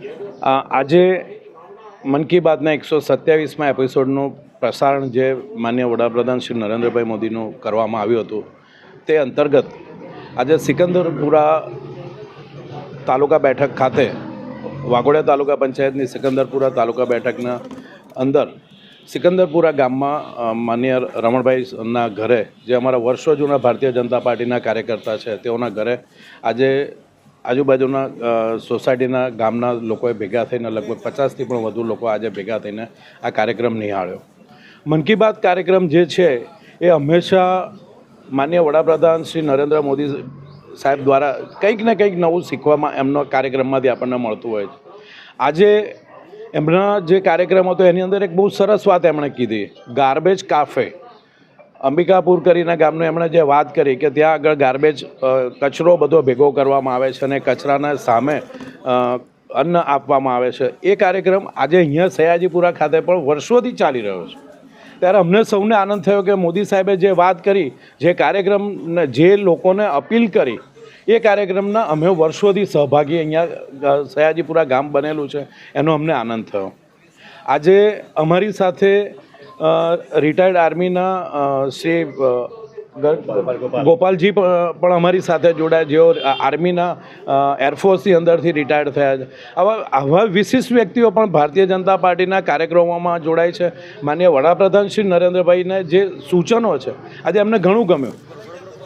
આજે મન કી બાતના એકસો સત્યાવીસમાં એપિસોડનું પ્રસારણ જે માન્ય વડાપ્રધાન શ્રી નરેન્દ્રભાઈ મોદીનું કરવામાં આવ્યું હતું, તે અંતર્ગત આજે સિકંદરપુરા તાલુકા બેઠક ખાતે, વાઘોડિયા તાલુકા પંચાયતની સિકંદરપુરા તાલુકા બેઠકના અંદર સિકંદરપુરા ગામમાં માન્ય રમણભાઈના ઘરે, જે અમારા વર્ષો જૂના ભારતીય જનતા પાર્ટીના કાર્યકર્તા છે, તેઓના ઘરે આજે આજુબાજુના સોસાયટીના ગામના લોકોએ ભેગા થઈને લગભગ પચાસથી પણ વધુ લોકો આજે ભેગા થઈને આ કાર્યક્રમ નિહાળ્યો. મન કી બાત કાર્યક્રમ જે છે એ હંમેશા માન્ય વડાપ્રધાન શ્રી નરેન્દ્ર મોદી સાહેબ દ્વારા કંઈક ને કંઈક નવું શીખવામાં એમનો કાર્યક્રમમાંથી આપણને મળતું હોય છે. આજે એમના જે કાર્યક્રમ હતો એની અંદર એક બહુ સરસ વાત એમણે કીધી. ગાર્બેજ કાફે અંબિકાપુર કરીને ગામનું એમણે જે વાત કરી કે ત્યાં આગળ ગાર્બેજ કચરો બધો ભેગો કરવામાં આવે છે અને કચરાના સામે અન્ન આપવામાં આવે છે. એ કાર્યક્રમ આજે અહીંયા સયાજીપુરા ખાતે પણ વર્ષોથી ચાલી રહ્યો છે. ત્યારે અમને સૌને આનંદ થયો કે મોદી સાહેબે જે વાત કરી, જે કાર્યક્રમ જે લોકોને અપીલ કરી, એ કાર્યક્રમના અમે વર્ષોથી સહભાગી અહીંયા સયાજીપુરા ગામ બનેલું છે. એનો અમને આનંદ થયો. આજે અમારી સાથે રિટાયર્ડ આર્મીના શ્રી ગોપાલજી પણ અમારી સાથે જોડાયા, જેઓ આર્મીના એરફોર્સની અંદરથી રિટાયર્ડ થયા છે. આવા આવા વિશિષ્ટ વ્યક્તિઓ પણ ભારતીય જનતા પાર્ટીના કાર્યક્રમોમાં જોડાય છે. માન્ય વડાપ્રધાન શ્રી નરેન્દ્રભાઈને જે સૂચનો છે, આજે એમને ઘણું ગમ્યું.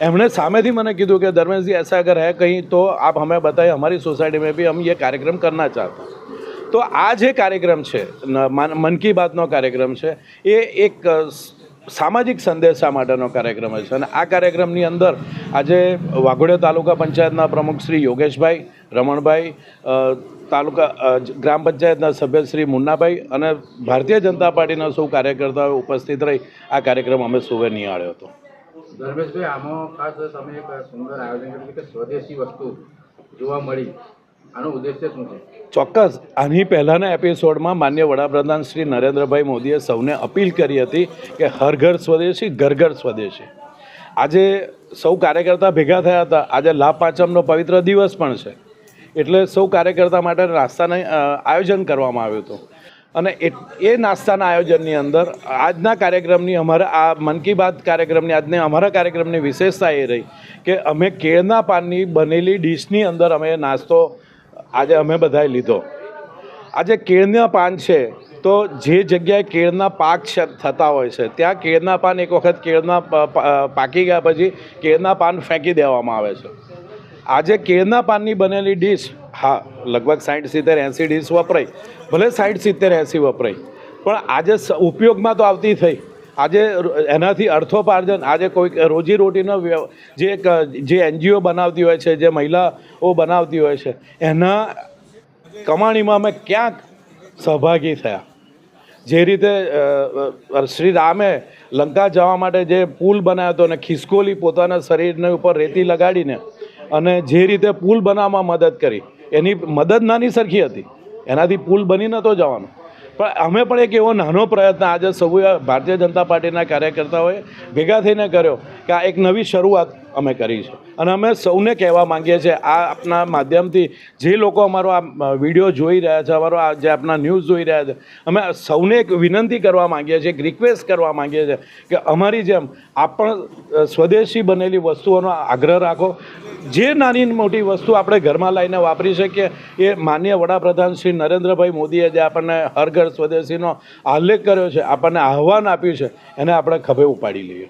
એમણે સામેથી મને કીધું કે, ધર્મેશજી, એસા અગર હે કંઈ, તો આપ હમે બતાએ અમારી સોસાયટીમાં બી ભી એ કાર્યક્રમ કરના ચાહતા. તો આ જે કાર્યક્રમ છે મન કી બાતનો કાર્યક્રમ છે, એ એક સામાજિક સંદેશા માટેનો કાર્યક્રમ છે. અને આ કાર્યક્રમની અંદર આજે વાઘોડિયા તાલુકા પંચાયતના પ્રમુખ શ્રી યોગેશભાઈ, રમણભાઈ તાલુકા ગ્રામ પંચાયતના સભ્ય શ્રી મુન્નાભાઈ અને ભારતીય જનતા પાર્ટીના સૌ કાર્યકર્તાઓ ઉપસ્થિત રહી આ કાર્યક્રમ અમે સૌએ નિહાળ્યો હતો. ધર્મેશભાઈ, આમાં ખાસ તમે એક સુંદર આયોજન કર્યું કે સ્વદેશી વસ્તુ જોવા મળી. ચોક્કસ. આની પહેલાંના એપિસોડમાં માન્ય વડાપ્રધાન શ્રી નરેન્દ્રભાઈ મોદીએ સૌને અપીલ કરી હતી કે હર ઘર સ્વદેશી, ઘર ઘર સ્વદેશી. આજે સૌ કાર્યકર્તા ભેગા થયા હતા. આજે લાભ પાંચમનો પવિત્ર દિવસ પણ છે. એટલે સૌ કાર્યકર્તા માટે નાસ્તાને આયોજન કરવામાં આવ્યું હતું. અને એ નાસ્તાના આયોજનની અંદર આજના કાર્યક્રમની અમારા, આ મન કી બાત કાર્યક્રમની, આજની અમારા કાર્યક્રમની વિશેષતા એ રહી કે અમે કેળના પાનની બનેલી ડીશની અંદર અમે નાસ્તો આજે અમે બધાએ લીધો. આજે કેળના પાન છે, તો જે જગ્યાએ કેળના પાક થતા હોય છે, ત્યાં કેળના પાન એક વખત કેળના પાકી ગયા પછી કેળના પાન ફેંકી દેવામાં આવે છે. આજે કેળના પાનની બનેલી ડીશ, હા, લગભગ સાઠ સિત્તેર, એંસી ડીશ વપરાય. ભલે સાઠ સિત્તેર, એંસી વપરાય. પણ આજે ઉપયોગમાં તો આવતી થઈ. આજે એનાથી અર્થોપાર્જન, આજે કોઈક રોજી રોટીનો વ્ય- જે જે એનજીઓ બનાવતી હોય છે, જે મહિલાઓ બનાવતી હોય છે, એના કમાણીમાં અમે ક્યાંક સહભાગી થયા. જે રીતે શ્રી રામે લંકા જવા માટે જે પુલ બનાવ્યો હતો અને ખિસકોલી પોતાના શરીરને ઉપર રેતી લગાડીને અને જે રીતે પુલ બનાવવામાં મદદ કરી, એની મદદ નાની સરખી હતી. એનાથી પુલ બની નહોતો જવાનો. પણ અમે પણ એક એવો નાનો પ્રયત્ન આજે સૌએ ભારતીય જનતા પાર્ટીના કાર્યકર્તાઓએ ભેગા થઈને કર્યો કે આ એક નવી શરૂઆત અમે કરી છે. અને અમે સૌને કહેવા માંગીએ છીએ, આ આપના માધ્યમથી જે લોકો અમારો આ વીડિયો જોઈ રહ્યા છે, અમારો આ જે આપના ન્યૂઝ જોઈ રહ્યા છે, અમે સૌને એક વિનંતી કરવા માંગીએ છીએ, એક રિક્વેસ્ટ કરવા માંગીએ છીએ કે અમારી જેમ આપ પણ સ્વદેશી બનેલી વસ્તુઓનો આગ્રહ રાખો જે નાની મોટી વસ્તુ આપણે ઘરમાં લાવીને વાપરી શકીએ, એ માન્ય વડાપ્રધાન શ્રી નરેન્દ્રભાઈ મોદીએ જે આપણને હર ઘર સ્વદેશીનો આલેખ કર્યો છે, આપણને આહવાન આપ્યું છે, એને આપણે ખભે ઉપાડી લઈએ.